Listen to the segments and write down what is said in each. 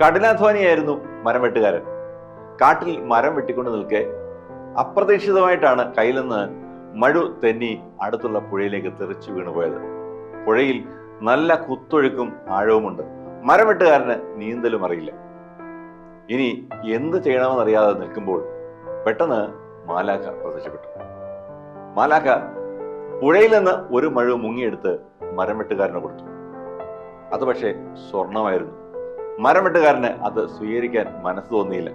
കഠിനാധ്വാനിയായിരുന്നു മരം വെട്ടുകാരൻ. കാട്ടിൽ മരം വെട്ടിക്കൊണ്ട് നിൽക്കെ അപ്രതീക്ഷിതമായിട്ടാണ് കയ്യിൽ നിന്ന് മഴു തെന്നി അടുത്തുള്ള പുഴയിലേക്ക് തെറിച്ചു വീണുപോയത് പുഴയിൽ നല്ല കുത്തൊഴുക്കും ആഴവുമുണ്ട്. മരം വെട്ടുകാരന് നീന്തലും അറിയില്ല. ഇനി എന്ത് ചെയ്യണമെന്നറിയാതെ നിൽക്കുമ്പോൾ പെട്ടെന്ന് മാലാഖ പ്രത്യക്ഷപ്പെട്ടു. മാലാഖ പുഴയിൽ നിന്ന് ഒരു മഴ മുങ്ങിയെടുത്ത് മരം വെട്ടുകാരന് കൊടുത്തു. അത് പക്ഷേ സ്വർണമായിരുന്നു. മരം വെട്ടുകാരന് അത് സ്വീകരിക്കാൻ മനസ്സ് തോന്നിയില്ല.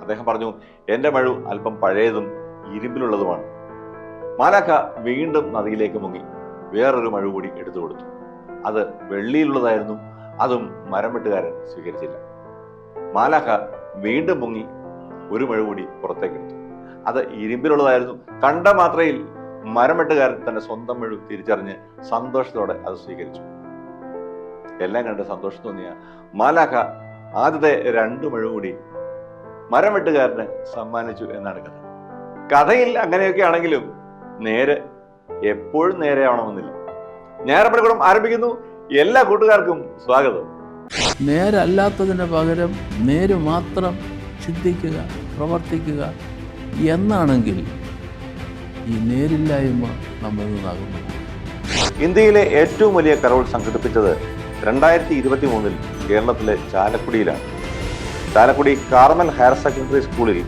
അദ്ദേഹം പറഞ്ഞു എന്റെ മഴു അല്പം പഴയതും ഇരുമ്പിലുള്ളതുമാണ്. മാലാഖ വീണ്ടും നദിയിലേക്ക് മുങ്ങി. വേറൊരു മഴ കൂടി എടുത്തു കൊടുത്തു. അത് വെള്ളിയിലുള്ളതായിരുന്നു. അതും മരം സ്വീകരിച്ചില്ല. മാലാഖ വീണ്ടും മുങ്ങി ഒരു മഴ കൂടി പുറത്തേക്ക് എടുത്തു. അത് ഇരുമ്പിലുള്ളതായിരുന്നു. കണ്ട മാത്രയിൽ മരം തന്റെ സ്വന്തം മഴ തിരിച്ചറിഞ്ഞ് സന്തോഷത്തോടെ അത് സ്വീകരിച്ചു. എല്ലാം കണ്ട് സന്തോഷം തോന്നിയ മാലാഖ ആദ്യത്തെ രണ്ടു മഴ കൂടി മരം വെട്ടുകാരന് സമ്മാനിച്ചു എന്നാണ് കഥ. കഥയിൽ അങ്ങനെയൊക്കെ ആണെങ്കിലും നേരെ എപ്പോഴും നേരെ ആവണമെന്നില്ല. ഞായറപ്പണിക്കുളം ആരംഭിക്കുന്നു. എല്ലാ കൂട്ടുകാർക്കും സ്വാഗതം. നേരല്ലാത്തതിന് പകരം നേര് മാത്രം ചിന്തിക്കുക പ്രവർത്തിക്കുക എന്നാണെങ്കിൽ ഈ നേരില്ലായ്മ നമ്മൾ നിന്നാകുന്നു. ഇന്ത്യയിലെ ഏറ്റവും വലിയ കരോൾ സംഘടിപ്പിച്ചത് രണ്ടായിരത്തി ഇരുപത്തി മൂന്നിൽ കേരളത്തിലെ ചാലക്കുടിയിലാണ്. ചാലക്കുടി കാർമൽ ഹയർ സെക്കൻഡറി സ്കൂളിൽ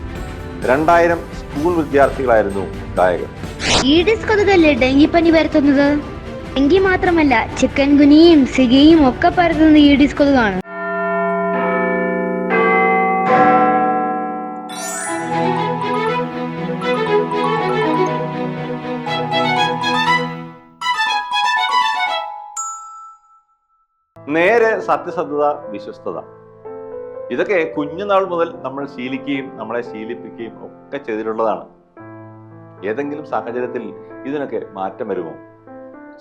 രണ്ടായിരം സ്കൂൾ വിദ്യാർത്ഥികളായിരുന്നു ഗായകർ. ഈഡിസ് കൊതുകല്ലേ ഡെങ്കിപ്പനി പരത്തുന്നത്? ഡെങ്കി മാത്രമല്ല ചിക്കൻ ഗുനിയും സിഗയും ഒക്കെ പരത്തുന്നത് ഈഡിസ് കൊതുകാണ് നേരെ സത്യസന്ധത വിശ്വസ്തത. ഇതൊക്കെ കുഞ്ഞുനാൾ മുതൽ നമ്മൾ ശീലിക്കുകയും നമ്മളെ ശീലിപ്പിക്കുകയും ഒക്കെ ചെയ്തിട്ടുള്ളതാണ്. ഏതെങ്കിലും സാഹചര്യത്തിൽ ഇതിനൊക്കെ മാറ്റം വരുമോ?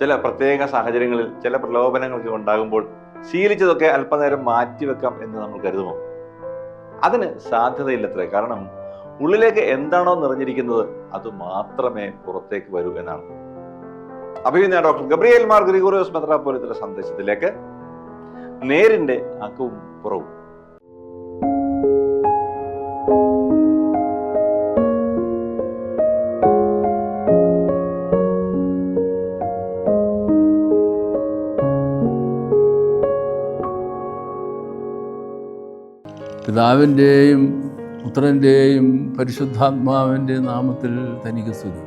ചില പ്രത്യേക സാഹചര്യങ്ങളിൽ ചില പ്രലോഭനങ്ങളൊക്കെ ഉണ്ടാകുമ്പോൾ ശീലിച്ചതൊക്കെ അല്പനേരം മാറ്റിവെക്കാം എന്ന് നമ്മൾ കരുതുമോ? അതിന് സാധ്യതയില്ലത്രേ. കാരണം ഉള്ളിലേക്ക് എന്താണോ നിറഞ്ഞിരിക്കുന്നത് അത് മാത്രമേ പുറത്തേക്ക് വരൂ എന്നാണ്. അഭിനയ ഡോക്ടർ ഗബ്രിയേൽ മാർ ഗ്രിഗോറിയോസ് മെത്രാപ്പോലത്തിലെ സന്ദേശത്തിലേക്ക്. നേരിന്റെ അക്കവും പുറവും. പിതാവിന്റെയും പുത്രന്റെയും പരിശുദ്ധാത്മാവിന്റെ നാമത്തിൽ തനിക്ക് സ്തുതി.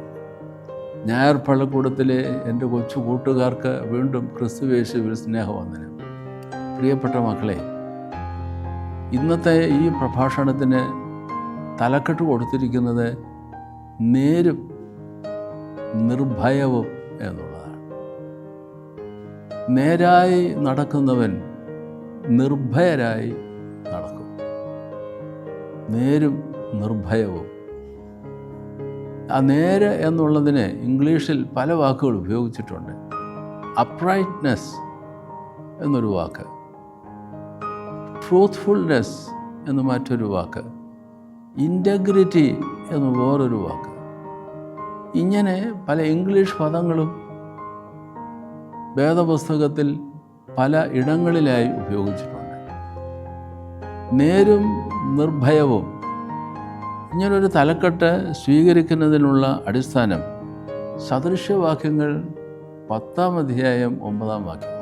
ഞായർ പള്ളിക്കൂടത്തിലെ എന്റെ കൊച്ചു കൂട്ടുകാർക്ക് വീണ്ടും ക്രിസ്തുവേശുവിൽ സ്നേഹവന്ദനം. പ്രിയപ്പെട്ട മക്കളെ ഇന്നത്തെ ഈ പ്രഭാഷണത്തിന് തലക്കെട്ട് കൊടുത്തിരിക്കുന്നത് നേരും നിർഭയവും എന്നുള്ളതാണ്. നേരായി നടക്കുന്നവൻ നിർഭയരായി നടക്കും. നേരും നിർഭയവും. ആ നേര് എന്നുള്ളതിന് ഇംഗ്ലീഷിൽ പല വാക്കുകൾ ഉപയോഗിച്ചിട്ടുണ്ട്. അപ്രൈറ്റ്നെസ് എന്നൊരു വാക്ക്. ട്രൂത്ത്ഫുൾനെസ് എന്ന് മറ്റൊരു വാക്ക് ഇന്റഗ്രിറ്റി എന്ന് വേറൊരു വാക്ക്. ഇങ്ങനെ പല ഇംഗ്ലീഷ് പദങ്ങളും വേദപുസ്തകത്തിൽ പല ഇടങ്ങളിലായി ഉപയോഗിച്ചിട്ടുണ്ട്. നേരും നിർഭയവും. ഇങ്ങനൊരു തലക്കെട്ട് സ്വീകരിക്കുന്നതിനുള്ള അടിസ്ഥാനം സദൃശ്യവാക്യങ്ങൾ പത്താം അധ്യായം ഒമ്പതാം വാക്യമാണ്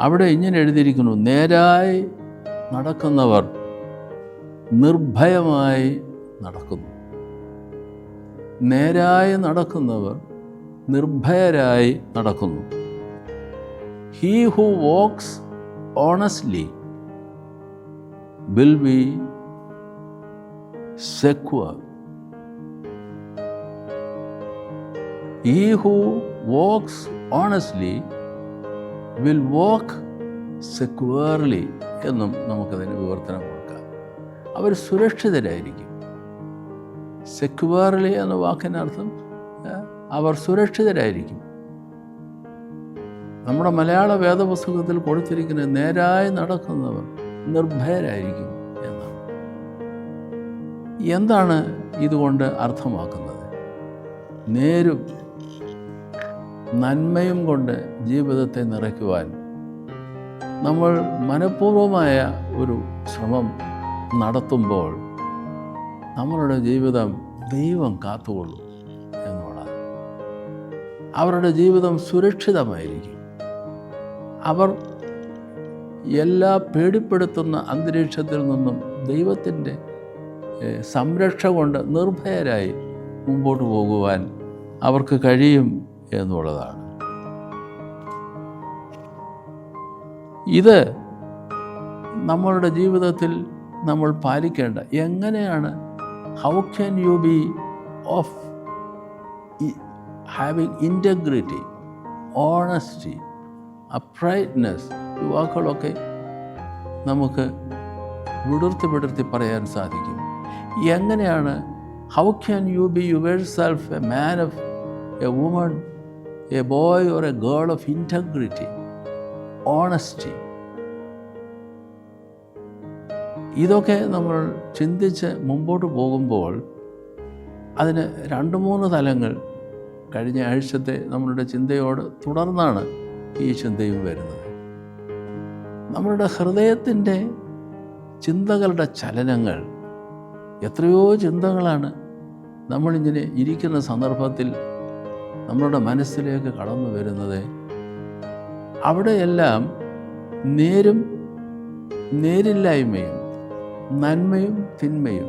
അവിടെ ഇങ്ങനെ എഴുതിയിരിക്കുന്നു നേരായി നടക്കുന്നവർ നിർഭയമായി നടക്കുന്നു. നേരായി നടക്കുന്നവർ നിർഭയരായി നടക്കുന്നു. He who walks honestly will be secure He who walks honestly will walk securely എന്നും നമുക്കതിന് വിവർത്തനം കൊടുക്കാം. അവർ സുരക്ഷിതരായിരിക്കും. സെക്യൂർലി എന്ന വാക്കിനർത്ഥം അവർ സുരക്ഷിതരായിരിക്കും. നമ്മുടെ മലയാള വേദപുസ്തകത്തിൽ കൊടുത്തിരിക്കുന്ന നേരായി നടക്കുന്നവർ നിർഭയരായിരിക്കും എന്നാണ്. എന്താണ് ഇതുകൊണ്ട് അർത്ഥമാക്കുന്നത്? നേരും നന്മയും കൊണ്ട് ജീവിതത്തെ നിറയ്ക്കുവാൻ നമ്മൾ മനഃപൂർവമായ ഒരു ശ്രമം നടത്തുമ്പോൾ നമ്മളുടെ ജീവിതം ദൈവം കാത്തുകൊള്ളും എന്നുള്ളതാണ് അവരുടെ ജീവിതം സുരക്ഷിതമായിരിക്കും. അവർ എല്ലാ പേടിപ്പെടുത്തുന്ന അന്തരീക്ഷത്തിൽ നിന്നും ദൈവത്തിന്റെ സംരക്ഷ കൊണ്ട് നിർഭയരായി മുമ്പോട്ട് പോകുവാൻ അവർക്ക് കഴിയും എന്നുള്ളതാണ്. ഇത് നമ്മളുടെ ജീവിതത്തിൽ നമ്മൾ പാലിക്കേണ്ട എങ്ങനെയാണ് how can you be of having integrity honesty uprightness ഈ വാക്കുകളൊക്കെ നമുക്ക് വിടർത്തി വിടർത്തി പറയാൻ സാധിക്കും. എങ്ങനെയാണ് how can you be yours self a man of a woman a boy or a girl of integrity honesty ഇതൊക്കെ നമ്മൾ ചിന്തിച്ച് മുമ്പോട്ട് പോകുമ്പോൾ അതിന് രണ്ട് മൂന്ന് തലങ്ങൾ കഴിഞ്ഞ ആഴ്ചത്തെ നമ്മളുടെ ചിന്തയോട് തുടർന്നാണ് ഈ ചിന്തയും വരുന്നത്. നമ്മളുടെ ഹൃദയത്തിന്റെ ചിന്തകളുടെ ചലനങ്ങൾ എത്രയോ ചിന്തകളാണ് നമ്മളിങ്ങനെ ഇരിക്കുന്ന സന്ദർഭത്തിൽ നമ്മളുടെ മനസ്സിലേക്ക് കടന്നു വരുന്നത് അവിടെയെല്ലാം നേരും നേരില്ലായ്മയും നന്മയും തിന്മയും.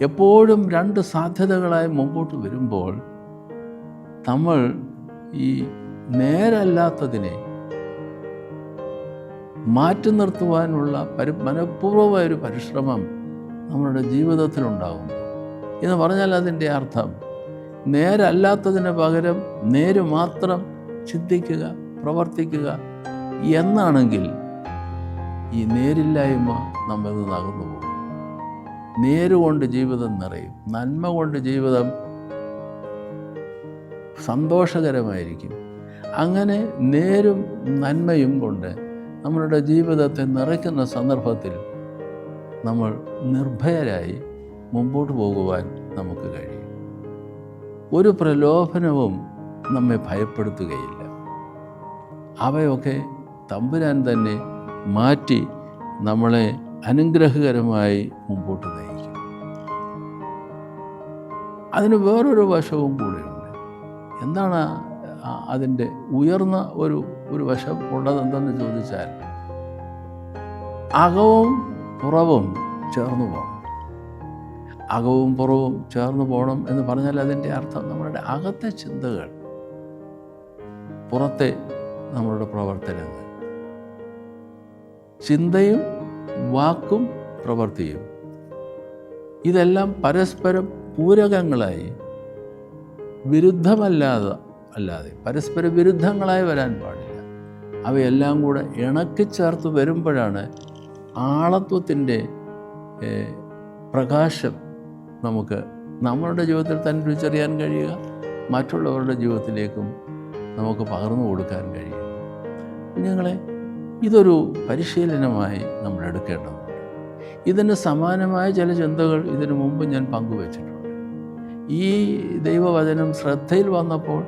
എപ്പോഴും രണ്ട് സാധ്യതകളായി മുമ്പോട്ട് വരുമ്പോൾ നമ്മൾ ഈ നേരല്ലാത്തതിനെ മാറ്റി നിർത്തുവാനുള്ള പരി മനഃപൂർവമായ ഒരു പരിശ്രമം നമ്മളുടെ ജീവിതത്തിലുണ്ടാകും എന്ന് പറഞ്ഞാൽ അതിന്റെ അർത്ഥം. നേരല്ലാത്തതിന് പകരം നേര് മാത്രം ചിന്തിക്കുക പ്രവർത്തിക്കുക എന്നാണെങ്കിൽ ഈ നേരില്ലായ്മ നമ്മൾ നിന്ന് പോകും. നേരുകൊണ്ട് ജീവിതം നിറയും. നന്മ കൊണ്ട് ജീവിതം സന്തോഷകരമായിരിക്കും. അങ്ങനെ നേരും നന്മയും കൊണ്ട് നമ്മളുടെ ജീവിതത്തെ നിറയ്ക്കുന്ന സന്ദർഭത്തിൽ നമ്മൾ നിർഭയരായി മുമ്പോട്ട് പോകുവാൻ നമുക്ക് കഴിയും. ഒരു പ്രലോഭനവും നമ്മെ ഭയപ്പെടുത്തുകയില്ല. അവയൊക്കെ തമ്പുരാൻ തന്നെ മാറ്റി നമ്മളെ അനുഗ്രഹകരമായി മുമ്പോട്ട് നയിക്കും. അതിന് വേറൊരു വശവും കൂടെയുണ്ട്. എന്താണ് അതിന്റെ ഉയർന്ന ഒരു ഒരു വശം ഉള്ളതെന്തെന്ന് ചോദിച്ചാൽ അകവും പുറവും ചേർന്നു പോകണം. അകവും പുറവും ചേർന്ന് പോകണം എന്ന് പറഞ്ഞാൽ അതിന്റെ അർത്ഥം നമ്മളുടെ അകത്തെ ചിന്തകൾ പുറത്തെ നമ്മളുടെ പ്രവർത്തനങ്ങൾ. ചിന്തയും വാക്കും പ്രവൃത്തിയും ഇതെല്ലാം പരസ്പരം പൂരകങ്ങളായി വിരുദ്ധമല്ലാതെ അല്ലാതെ പരസ്പര വിരുദ്ധങ്ങളായി വരാൻ പാടില്ല. അവയെല്ലാം കൂടെ ഇണക്കി ചേർത്ത് വരുമ്പോഴാണ് ആളത്വത്തിന്റെ പ്രകാശം നമുക്ക് നമ്മളുടെ ജീവിതത്തിൽ തന്നെ രുചിച്ചറിയാൻ കഴിയുക. മറ്റുള്ളവരുടെ ജീവിതത്തിലേക്കും നമുക്ക് പകർന്നു കൊടുക്കാൻ കഴിയും കുഞ്ഞുങ്ങളെ ഇതൊരു പരിശീലനമായി നമ്മൾ എടുക്കേണ്ടതുണ്ട്. ഇതിന് സമാനമായ ചില ചിന്തകൾ ഇതിനു മുമ്പ് ഞാൻ പങ്കുവച്ചിട്ടുണ്ട്. ഈ ദൈവവചനം ശ്രദ്ധയിൽ വന്നപ്പോൾ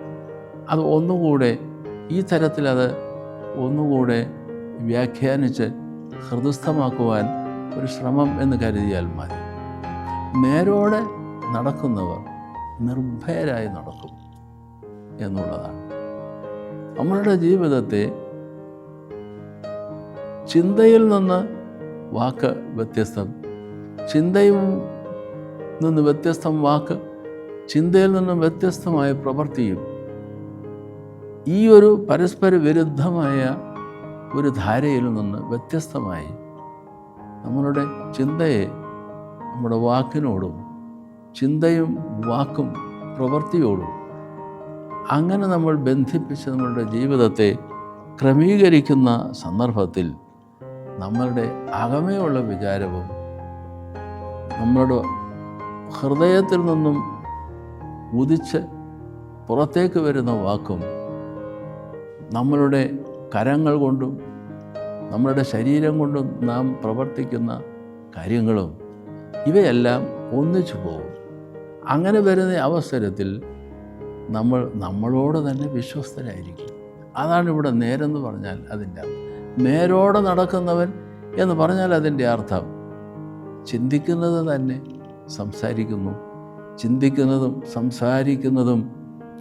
അത് ഒന്നുകൂടെ ഈ തരത്തിൽ അത് ഒന്നുകൂടെ വ്യാഖ്യാനിച്ച് ഹൃദയസ്ഥമാക്കുവാൻ ഒരു ശ്രമം എന്ന് കരുതിയാൽ മതി. നേരോടെ നടക്കുന്നവർ നിർഭയരായി നടക്കും എന്നുള്ളതാണ്. നമ്മളുടെ ജീവിതത്തെ ചിന്തയിൽ നിന്ന് വാക്ക് വ്യത്യസ്തം ചിന്തയിൽ നിന്ന് വ്യത്യസ്തം വാക്ക് ചിന്തയിൽ നിന്നും വ്യത്യസ്തമായ പ്രവൃത്തിയും ഈ ഒരു പരസ്പര വിരുദ്ധമായ ഒരു ധാരയിൽ നിന്ന് വ്യത്യസ്തമായി നമ്മളുടെ ചിന്തയെ നമ്മുടെ വാക്കിനോടും ചിന്തയും വാക്കും പ്രവൃത്തിയോടും അങ്ങനെ നമ്മൾ ബന്ധിപ്പിച്ച് നമ്മളുടെ ജീവിതത്തെ ക്രമീകരിക്കുന്ന സന്ദർഭത്തിൽ നമ്മളുടെ അകമയുള്ള വിചാരവും നമ്മളുടെ ഹൃദയത്തിൽ നിന്നും ഉദിച്ച് പുറത്തേക്ക് വരുന്ന വാക്കും നമ്മളുടെ കരങ്ങൾ കൊണ്ടും നമ്മളുടെ ശരീരം കൊണ്ടും നാം പ്രവർത്തിക്കുന്ന കാര്യങ്ങളും ഇവയെല്ലാം ഒന്നിച്ചു പോകും. അങ്ങനെ വരുന്ന അവസരത്തിൽ നമ്മൾ നമ്മളോട് തന്നെ വിശ്വസ്തരായിരിക്കും. അതാണ് ഇവിടെ നേരെന്ന് പറഞ്ഞാൽ അതിന്റെ അർത്ഥം. നേരോടെ നടക്കുന്നവൻ എന്ന് പറഞ്ഞാൽ അതിന്റെ അർത്ഥം ചിന്തിക്കുന്നത് തന്നെ സംസാരിക്കുന്നു. ചിന്തിക്കുന്നതും സംസാരിക്കുന്നതും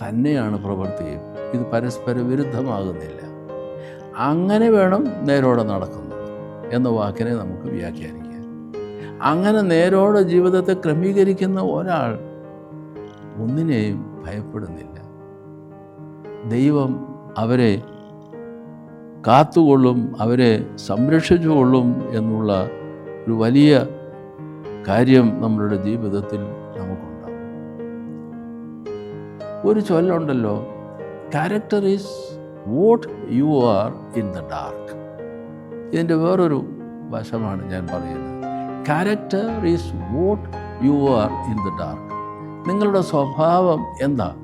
തന്നെയാണ് പ്രവൃത്തിയും. ഇത് പരസ്പര വിരുദ്ധമാകുന്നില്ല. അങ്ങനെ വേണം നേരോടെ നടക്കുന്നത് എന്ന വാക്കിനെ നമുക്ക് വ്യാഖ്യാനിക്കാം. അങ്ങനെ നേരോടെ ജീവിതത്തെ ക്രമീകരിക്കുന്ന ഒരാൾ ഒന്നിനെയും ഭയപ്പെടുന്നില്ല. ദൈവം അവരെ കാത്തുകൊള്ളും അവരെ സംരക്ഷിച്ചുകൊള്ളും എന്നുള്ള ഒരു വലിയ കാര്യം നമ്മളുടെ ജീവിതത്തിൽ നമുക്കുണ്ടാകും. ഒരു ചൊല്ലുണ്ടല്ലോ character is what you are in the dark ഇതിന്റെ വേറൊരു വശമാണ് ഞാൻ പറയുന്നത്. Character is what you are in the dark നിങ്ങളുടെ സ്വഭാവം എന്താ?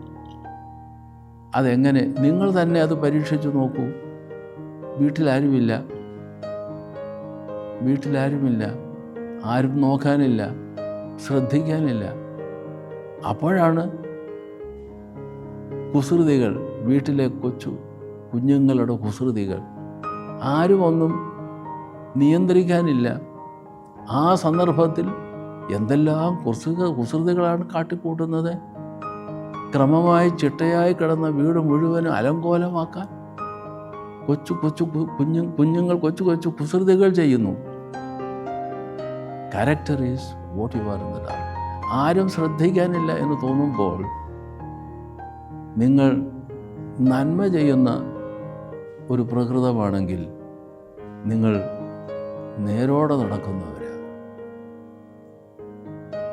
അതെങ്ങനെ? നിങ്ങൾ തന്നെ അത് പരീക്ഷിച്ചു നോക്കൂ. വീട്ടിലാരുമില്ല. വീട്ടിലാരുമില്ല. ആരും നോക്കാനില്ല. ശ്രദ്ധിക്കാനില്ല. അപ്പോഴാണ് കുസൃതികൾ വീട്ടിലെ കൊച്ചു കുഞ്ഞുങ്ങളുടെ കുസൃതികൾ. ആരും ഒന്നും നിയന്ത്രിക്കാനില്ല. ആ സന്ദർഭത്തിൽ എന്തെല്ലാം കുസൃത കുസൃതികളാണ് കാട്ടിക്കൂട്ടുന്നത്? ക്രമമായി ചിട്ടയായി കിടന്ന വീട് മുഴുവനും അലങ്കോലമാക്കാൻ കൊച്ചു കൊച്ചു കുഞ്ഞു കുഞ്ഞുങ്ങൾ കൊച്ചു കൊച്ചു കുസൃതികൾ ചെയ്യുന്നു. Character is what you are in the ആരും ശ്രദ്ധിക്കാനില്ല എന്ന് തോന്നുമ്പോൾ നിങ്ങൾ നന്മ ചെയ്യുന്ന ഒരു പ്രകൃതമാണെങ്കിൽ നിങ്ങൾ നേരോടെ നടക്കുന്നവരാണ്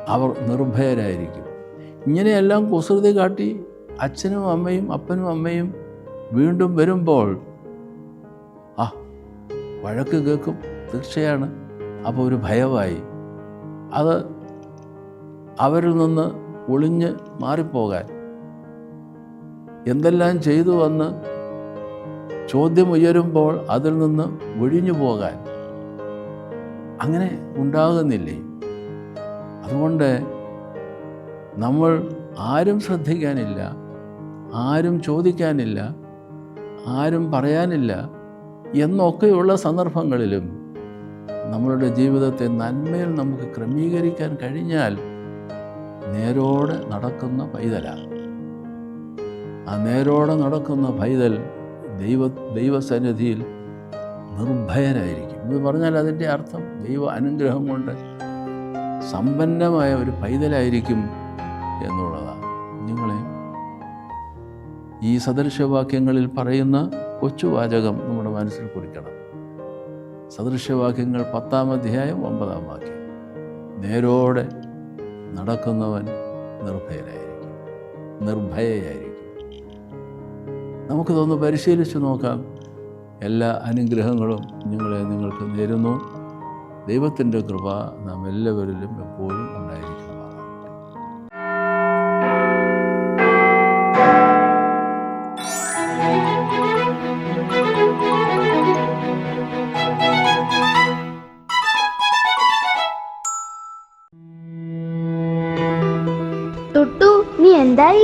അവർ നിർഭയരായിരിക്കും. ഇങ്ങനെയെല്ലാം കുസൃതി കാട്ടി അച്ഛനും അമ്മയും അപ്പനും അമ്മയും വീണ്ടും വരുമ്പോൾ ആ വഴക്ക് കേൾക്കും തീർച്ചയാണ്. അപ്പോൾ ഒരു ഭയമായി അത് അവരിൽ നിന്ന് ഒളിഞ്ഞ് മാറിപ്പോകാൻ. എന്തെല്ലാം ചെയ്തു വന്ന് ചോദ്യം ഉയരുമ്പോൾ അതിൽ നിന്ന് ഒഴിഞ്ഞു പോകാൻ അങ്ങനെ ഉണ്ടാകുന്നില്ലേ? അതുകൊണ്ട് നമ്മൾ ആരും ശ്രദ്ധിക്കാനില്ല ആരും ചോദിക്കാനില്ല ആരും പറയാനില്ല എന്നൊക്കെയുള്ള സന്ദർഭങ്ങളിലും നമ്മളുടെ ജീവിതത്തെ നന്മയിൽ നമുക്ക് ക്രമീകരിക്കാൻ കഴിഞ്ഞാൽ നേരോടെ നടക്കുന്ന പൈതലാണ് ആ നേരോടെ നടക്കുന്ന പൈതൽ ദൈവ ദൈവസന്നിധിയിൽ നിർഭയനായിരിക്കും. എന്ന് പറഞ്ഞാൽ അതിന്റെ അർത്ഥം ദൈവ അനുഗ്രഹം കൊണ്ട് സമ്പന്നമായ ഒരു പൈതലായിരിക്കും എന്നുള്ളതാണ്. നിങ്ങളെ ഈ സദൃശവാക്യങ്ങളിൽ പറയുന്ന കൊച്ചുവാചകം നമ്മുടെ മനസ്സിൽ കുറിക്കണം. സദൃശവാക്യങ്ങൾ പത്താം അധ്യായം ഒമ്പതാം വാക്യം. നേരോടെ നടക്കുന്നവൻ നിർഭയനായിരിക്കും നിർഭയയായിരിക്കും. നമുക്കിതൊന്ന് പരിശീലിച്ച് നോക്കാം. എല്ലാ അനുഗ്രഹങ്ങളും നിങ്ങളെ നിങ്ങൾക്ക് നേരുന്നു. ദൈവത്തിന്റെ കൃപ നാം എല്ലാവരിലും എപ്പോഴും ഉണ്ടായിരിക്കും നീ എന്തായി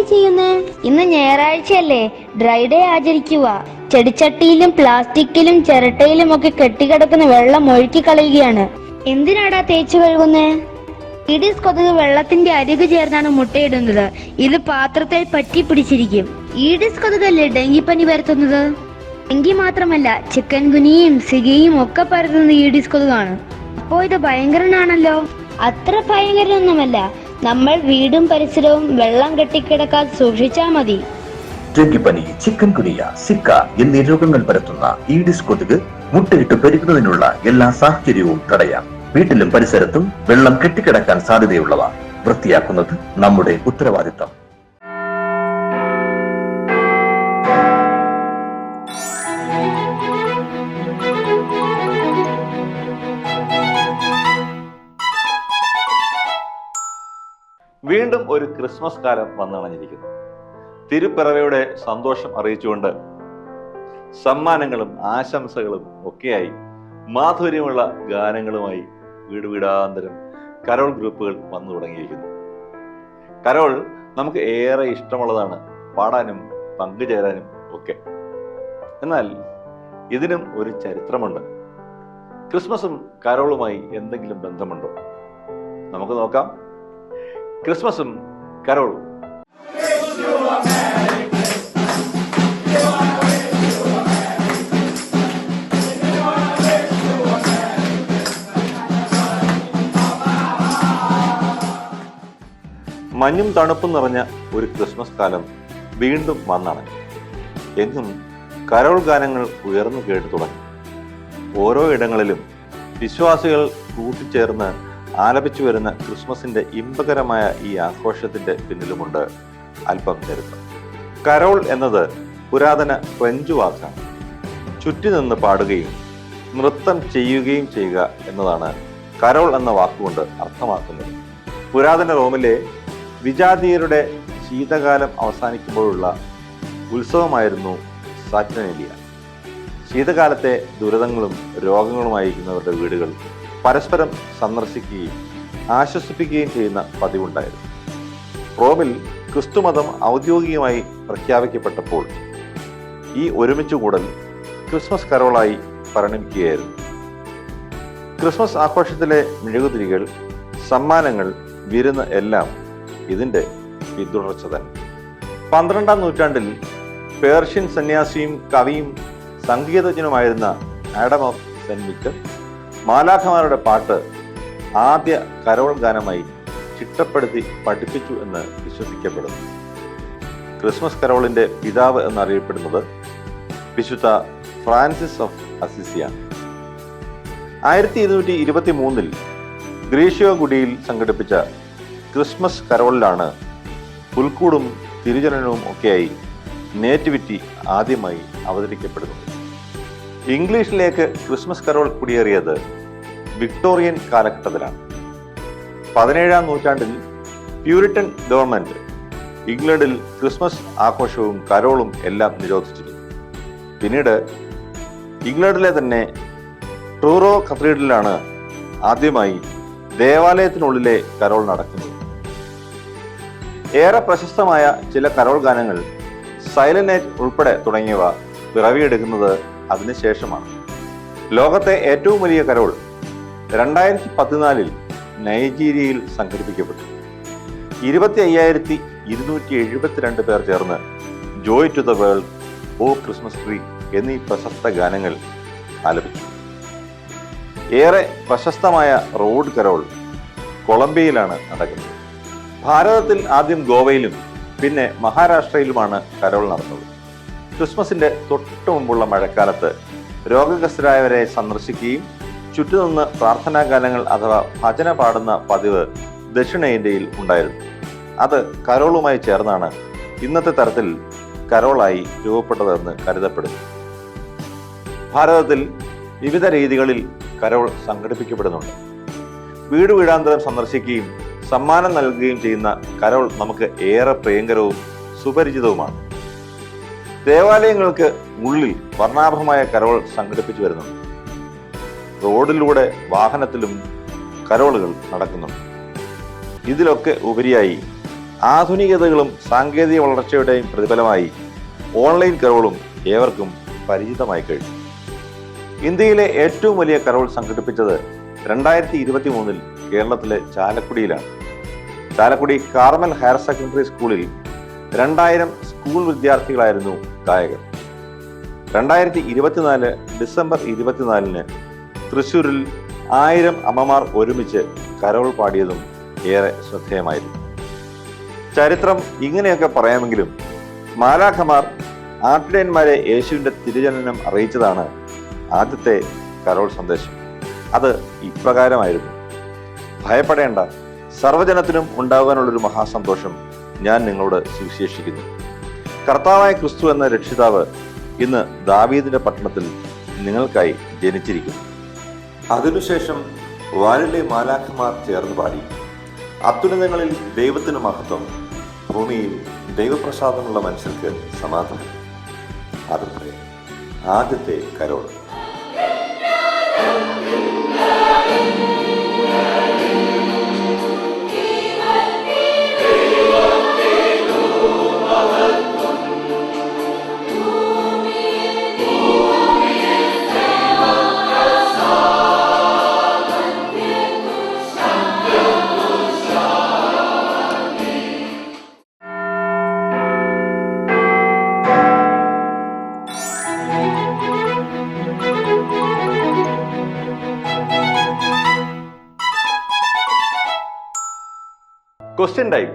ഇന്ന് ഞായറാഴ്ചയല്ലേ ഡ്രൈ ഡേ ആചരിക്കുക ചെടിച്ചട്ടിയിലും പ്ലാസ്റ്റിക്കിലും ചിരട്ടയിലും ഒക്കെ കെട്ടിക്കിടക്കുന്ന വെള്ളം ഒഴുക്കി കളയുകയാണ്. എന്തിനാടാ തേച്ചു കഴുകുന്നേ? ഈഡിസ് കൊതുക് വെള്ളത്തിന്റെ അരികു ചേർന്നാണ് മുട്ടയിടുന്നത്. ഇത് പാത്രത്തെ പറ്റി പിടിച്ചിരിക്കും. ഈഡിസ് കൊതുകല്ലേ ഡെങ്കിപ്പനി പരത്തുന്നത്? ഡെങ്കി മാത്രമല്ല ചിക്കൻ ഗുനിയും സിഗയും ഒക്കെ പരത്തുന്നത് ഈഡിസ് കൊതുകാണ്. അപ്പോ ഇത് ഭയങ്കരനാണല്ലോ? അത്ര ഭയങ്കരനൊന്നുമല്ല. നമ്മൾ വീടും പരിസരവും വെള്ളം കെട്ടിക്കിടക്കാതെ സൂക്ഷിച്ചാൽ മതി. ഡെങ്കിപ്പനി ചിക്കൻ കുനിയ സിക്ക എന്നീ രോഗങ്ങൾ പരത്തുന്ന ഈഡിസ് കൊതുക് മുട്ടയിട്ട് പെരുകുന്നതിനുള്ള എല്ലാ സാഹചര്യവും തടയാം. വീട്ടിലും പരിസരത്തും വെള്ളം കെട്ടിക്കിടക്കാൻ സാധ്യതയുള്ളവ വൃത്തിയാക്കുന്നത് നമ്മുടെ ഉത്തരവാദിത്തം. വീണ്ടും ഒരു ക്രിസ്മസ് കാലം വന്നണഞ്ഞിരിക്കുന്നു. തിരുപ്പിറവയുടെ സന്തോഷം അറിയിച്ചുകൊണ്ട് സമ്മാനങ്ങളും ആശംസകളും ഒക്കെയായി മാധുര്യമുള്ള ഗാനങ്ങളുമായി വീട് വീടാന്തരം കരോൾ ഗ്രൂപ്പുകൾ വന്നു തുടങ്ങിയിരിക്കുന്നു. കരോൾ നമുക്ക് ഏറെ ഇഷ്ടമുള്ളതാണ് പാടാനും പങ്കുചേരാനും ഒക്കെ. എന്നാൽ ഇതിനും ഒരു ചരിത്രമുണ്ട്. ക്രിസ്മസും കരോളുമായി എന്തെങ്കിലും ബന്ധമുണ്ടോ? നമുക്ക് നോക്കാം. ക്രിസ്മസും കരോളും മഞ്ഞും തണുപ്പും നിറഞ്ഞ ഒരു ക്രിസ്മസ് കാലം വീണ്ടും വന്നണഞ്ഞു എങ്ങും കരോൾ ഗാനങ്ങൾ ഉയർന്നു കേട്ടു തുടങ്ങി. ഓരോ ഇടങ്ങളിലും വിശ്വാസികൾ കൂട്ടിച്ചേർന്ന് ആലപിച്ചു വരുന്ന ക്രിസ്മസിന്റെ ഇമ്പകരമായ ഈ ആഘോഷത്തിന്റെ പിന്നിലുമുണ്ട് അല്പം ചരിത്രം കരോൾ എന്നത് പുരാതന ഫ്രഞ്ച് വാക്കാണ്. ചുറ്റി നിന്ന് പാടുകയും നൃത്തം ചെയ്യുകയും ചെയ്യുക എന്നതാണ് കരോൾ എന്ന വാക്കുകൊണ്ട് അർത്ഥമാക്കുന്നത്. പുരാതന റോമിലെ വിജാതീയരുടെ ശീതകാലം അവസാനിക്കുമ്പോഴുള്ള ഉത്സവമായിരുന്നു സാറ്റനേലിയ ശീതകാലത്തെ ദുരിതങ്ങളും രോഗങ്ങളുമായിരിക്കുന്നവരുടെ വീടുകൾ പരസ്പരം സന്ദർശിക്കുകയും ആശ്വസിപ്പിക്കുകയും ചെയ്യുന്ന പതിവുണ്ടായിരുന്നു. റോമിൽ ക്രിസ്തുമതം ഔദ്യോഗികമായി പ്രഖ്യാപിക്കപ്പെട്ടപ്പോൾ ഈ ഒരുമിച്ച് കൂടൽ ക്രിസ്മസ് കരോളായി പരിണമിക്കുകയായിരുന്നു. ക്രിസ്മസ് ആഘോഷത്തിലെ മെഴുകുതിരികൾ സമ്മാനങ്ങൾ വിരുന്ന് എല്ലാം ഇതിന്റെ പിന്തുടർച്ച തന്നെ. പന്ത്രണ്ടാം നൂറ്റാണ്ടിൽ പേർഷ്യൻ സന്യാസിയും കവിയും സംഗീതജ്ഞനുമായിരുന്ന ആഡം ഓഫ് സെന്റ് മാലാഖമാരുടെ പാട്ട് ആദ്യ കരോൾ ഗാനമായി ചിട്ടപ്പെടുത്തി പഠിപ്പിച്ചു എന്ന് വിശ്വസിക്കപ്പെടുന്നു. ക്രിസ്മസ് കരോളിന്റെ പിതാവ് എന്നറിയപ്പെടുന്നത് വിശുദ്ധ ഫ്രാൻസിസ് ഓഫ് അസിസിയാണ്. ആയിരത്തി ഇരുന്നൂറ്റി ഇരുപത്തി മൂന്നിൽ ഗ്രീഷ്യോ ഗുഡിയിൽ സംഘടിപ്പിച്ച ക്രിസ്മസ് കരോളിലാണ് പുൽക്കൂടും തിരുജനനവും ഒക്കെയായി നേറ്റിവിറ്റി ആദ്യമായി അവതരിക്കപ്പെടുന്നത്. ഇംഗ്ലീഷിലേക്ക് ക്രിസ്മസ് കരോൾ കുടിയേറിയത് വിക്ടോറിയൻ കാലഘട്ടത്തിലാണ്. പതിനേഴാം നൂറ്റാണ്ടിൽ പ്യൂരിറ്റൻ ഗവൺമെന്റ് ഇംഗ്ലണ്ടിൽ ക്രിസ്മസ് ആഘോഷവും കരോളും എല്ലാം നിരോധിച്ചിരുന്നു. പിന്നീട് ഇംഗ്ലണ്ടിലെ തന്നെ ട്രൂറോ കത്തീഡ്രലിലാണ് ആദ്യമായി ദേവാലയത്തിനുള്ളിലെ കരോൾ നടക്കുന്നത്. ഏറെ പ്രശസ്തമായ ചില കരോൾ ഗാനങ്ങൾ സൈലന്റ് നൈറ്റ് ഉൾപ്പെടെ തുടങ്ങിയവ പിറവിയെടുക്കുന്നത് അതിനുശേഷമാണ് ലോകത്തെ ഏറ്റവും വലിയ കരോൾ രണ്ടായിരത്തി പതിനാലിൽ നൈജീരിയയിൽ സംഘടിപ്പിക്കപ്പെട്ടു. ഇരുപത്തി അയ്യായിരത്തി ഇരുന്നൂറ്റി എഴുപത്തിരണ്ട് പേർ ചേർന്ന് joy to the world O Christmas tree എന്നീ പ്രശസ്ത ഗാനങ്ങൾ ആലപിച്ചു. ഏറെ പ്രശസ്തമായ റോഡ് കരോൾ കൊളംബിയയിലാണ് നടക്കുന്നത്. ഭാരതത്തിൽ ആദ്യം ഗോവയിലും പിന്നെ മഹാരാഷ്ട്രയിലുമാണ് കരോൾ നടന്നത്. ക്രിസ്മസിന്റെ തൊട്ടു മുമ്പുള്ള മഴക്കാലത്ത് രോഗഗ്രസ്തരായവരെ സന്ദർശിക്കുകയും ചുറ്റുനിന്ന് പ്രാർത്ഥനാ ഗാനങ്ങൾ അഥവാ ഭജന പാടുന്ന പതിവ് ദക്ഷിണേന്ത്യയിൽ ഉണ്ടായിരുന്നു. അത് കരോളുമായി ചേർന്നാണ് ഇന്നത്തെ തരത്തിൽ കരോളായി രൂപപ്പെട്ടതെന്ന് കരുതപ്പെടുന്നു. ഭാരതത്തിൽ വിവിധ രീതികളിൽ കരോൾ സംഘടിപ്പിക്കപ്പെടുന്നുണ്ട്. വീട് വീടാന്തരം സന്ദർശിക്കുകയും സമ്മാനം നൽകുകയും ചെയ്യുന്ന കരോൾ നമുക്ക് ഏറെ പ്രിയങ്കരവും സുപരിചിതവുമാണ്. ദേവാലയങ്ങൾക്ക് ഉള്ളിൽ വർണാഭമായ കരോൾ സംഘടിപ്പിച്ചു വരുന്നുണ്ട്. റോഡിലൂടെ വാഹനത്തിലും കരോളുകൾ നടക്കുന്നുണ്ട്. ഇതിലൊക്കെ ഉപരിയായി ആധുനികതകളും സാങ്കേതിക വളർച്ചയുടെയും പ്രതിഫലമായി ഓൺലൈൻ കരോളും ഏവർക്കും പരിചിതമായി കഴിഞ്ഞു. ഇന്ത്യയിലെ ഏറ്റവും വലിയ കരോൾ സംഘടിപ്പിച്ചത് രണ്ടായിരത്തി ഇരുപത്തി മൂന്നിൽ കേരളത്തിലെ ചാലക്കുടിയിലാണ്. ചാലക്കുടി കാർമൽ ഹയർ സെക്കൻഡറി സ്കൂളിൽ രണ്ടായിരം സ്കൂൾ വിദ്യാർത്ഥികളായിരുന്നു ഗായകർ. രണ്ടായിരത്തി ഇരുപത്തിനാല് ഡിസംബർ ഇരുപത്തിനാലിന് തൃശൂരിൽ ആയിരം അമ്മമാർ ഒരുമിച്ച് കരോൾ പാടിയതും ഏറെ ശ്രദ്ധേയമായിരുന്നു. ചരിത്രം ഇങ്ങനെയൊക്കെ പറയാമെങ്കിലും മാലാഖമാർ ആട്ടിടയന്മാരെ യേശുവിന്റെ തിരുജനനം അറിയിച്ചതാണ് ആദ്യത്തെ കരോൾ സന്ദേശം. അത് ഇപ്രകാരമായിരുന്നു. ഭയപ്പെടേണ്ട. സർവജനത്തിനും ഉണ്ടാകാനുള്ളൊരു മഹാസന്തോഷം ഞാൻ നിങ്ങളോട് സുവിശേഷിക്കുന്നു. കർത്താവായ ക്രിസ്തു എന്ന രക്ഷിതാവ് ഇന്ന് ദാവീദിന്റെ പട്ടണത്തിൽ നിങ്ങൾക്കായി ജനിച്ചിരിക്കുന്നു. അതിനുശേഷം വാനിലെ മാലാഖമാർ ചേർന്ന് പാടി. അത്യുന്നതങ്ങളിൽ ദൈവത്തിന് മഹത്വം ഭൂമിയിൽ ദൈവപ്രസാദമുള്ള മനുഷ്യർക്ക് സമാധാനം അതിന്റെ ആദ്യത്തെ കരോൾ. ക്വസ്റ്റ്യൻ ടൈം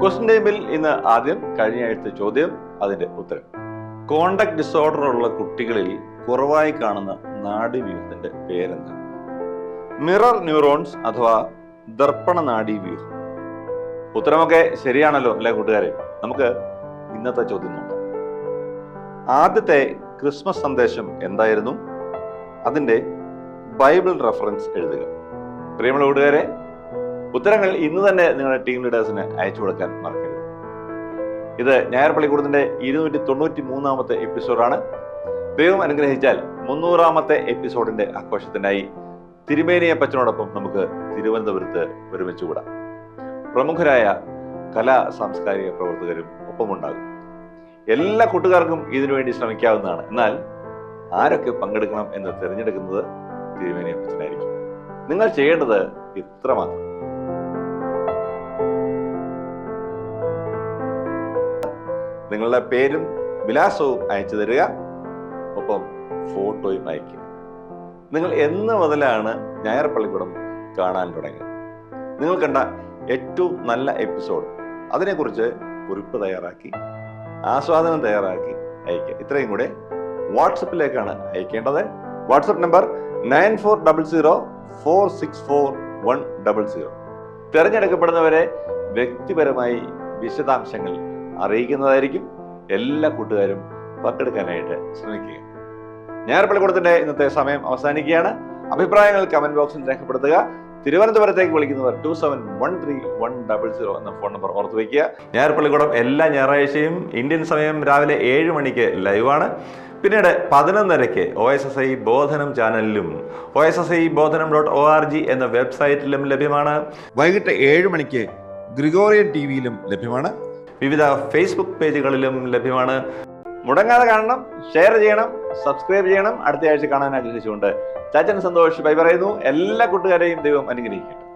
ക്വസ്റ്റ്യൻ ടൈമിൽ ഇന്ന് ആദ്യം കഴിഞ്ഞ ആഴ്ച ചോദ്യം അതിന്റെ ഉത്തരം. കോണ്ടക്ട് ഡിസോർഡർ ഉള്ള കുട്ടികളിൽ കുറവായി കാണുന്ന നാഡീവ്യൂഹത്തിന്റെ പേരെന്താണ്? മിറർ ന്യൂറോൺസ് അഥവാ ദർപ്പണ നാഡീവ്യൂഹം. ഉത്തരമൊക്കെ ശരിയാണല്ലോ അല്ലേ കൂട്ടുകാരെ? നമുക്ക് ഇന്നത്തെ ചോദ്യം നോക്കാം. ആദ്യത്തെ ക്രിസ്മസ് സന്ദേശം എന്തായിരുന്നു? അതിന്റെ ബൈബിൾ റെഫറൻസ് എഴുതുക. പ്രിയമുള്ള കൂട്ടുകാരെ ഉത്തരങ്ങൾ ഇന്ന് തന്നെ നിങ്ങളുടെ ടീം ലീഡേഴ്സിന് അയച്ചു കൊടുക്കാൻ മറക്കരുത്. ഇത് ഞായർ പള്ളിക്കൂടത്തിന്റെ ഇരുന്നൂറ്റി തൊണ്ണൂറ്റി മൂന്നാമത്തെ എപ്പിസോഡാണ് ദൈവം അനുഗ്രഹിച്ചാൽ മുന്നൂറാമത്തെ എപ്പിസോഡിന്റെ ആഘോഷത്തിനായി തിരുമേനിയപ്പച്ചനോടൊപ്പം നമുക്ക് തിരുവനന്തപുരത്ത് ഒരുമിച്ച് കൂടാം. പ്രമുഖരായ കലാ സാംസ്കാരിക പ്രവർത്തകരും ഒപ്പമുണ്ടാകും. എല്ലാ കൂട്ടുകാർക്കും ഇതിനുവേണ്ടി ശ്രമിക്കാവുന്നതാണ്. എന്നാൽ ആരൊക്കെ പങ്കെടുക്കണം എന്ന് തിരഞ്ഞെടുക്കുന്നത് തിരുമേനിയപ്പച്ചനായിരിക്കും നിങ്ങൾ ചെയ്യേണ്ടത് ഇത്ര മാത്രം. നിങ്ങളുടെ പേരും വിലാസവും അയച്ചു തരിക ഒപ്പം ഫോട്ടോയും അയക്കുക. നിങ്ങൾ എന്ന് മുതലാണ് ഞായർ പള്ളിക്കൂടം കാണാൻ തുടങ്ങിയത്. നിങ്ങൾ കണ്ട ഏറ്റവും നല്ല എപ്പിസോഡ് അതിനെക്കുറിച്ച് കുറിപ്പ് തയ്യാറാക്കി ആസ്വാദനം തയ്യാറാക്കി അയക്കുക. ഇത്രയും കൂടെ വാട്സപ്പിലേക്കാണ് അയക്കേണ്ടത്. WhatsApp number nine four double zero four six four one double zero തിരഞ്ഞെടുക്കപ്പെടുന്നവരെ വ്യക്തിപരമായി വിശദാംശങ്ങൾ അറിയിക്കുന്നതായിരിക്കും. എല്ലാ കൂട്ടുകാരും പങ്കെടുക്കാനായിട്ട് ശ്രമിക്കുക. ഞാൻ പള്ളിക്കൂടത്തിന്റെ ഇന്നത്തെ സമയം അവസാനിക്കുകയാണ്. അഭിപ്രായങ്ങൾ കമന്റ് ബോക്സിൽ രേഖപ്പെടുത്തുക. തിരുവനന്തപുരത്തേക്ക് വിളിക്കുന്നവർ two seven one three one double zero എന്ന ഫോൺ നമ്പർ ഓർത്ത് വയ്ക്കുക. ഞായർ പള്ളിക്കൂടം എല്ലാ ഞായറാഴ്ചയും ഇന്ത്യൻ സമയം രാവിലെ ഏഴ് മണിക്ക് ലൈവാണ് പിന്നീട് പതിനൊന്നരയ്ക്ക് O S S I Bodhanam ചാനലിലും O S S I Bodhanam dot O R G എന്ന വെബ്സൈറ്റിലും ലഭ്യമാണ്. വൈകിട്ട് ഏഴ് മണിക്ക് ഗ്രിഗോറിയൻ ടി വിയിലും ലഭ്യമാണ്. വിവിധ ഫേസ്ബുക്ക് പേജുകളിലും ലഭ്യമാണ്. മുടങ്ങാതെ കാണണം ഷെയർ ചെയ്യണം സബ്സ്ക്രൈബ് ചെയ്യണം. അടുത്ത ആഴ്ച കാണാൻ ആഗ്രഹിച്ചുകൊണ്ട് ചാച്ചൻ സന്തോഷ് ബൈ പറയുന്നു. എല്ലാ കൂട്ടുകാരെയും ദൈവം അനുഗ്രഹിക്കട്ടെ.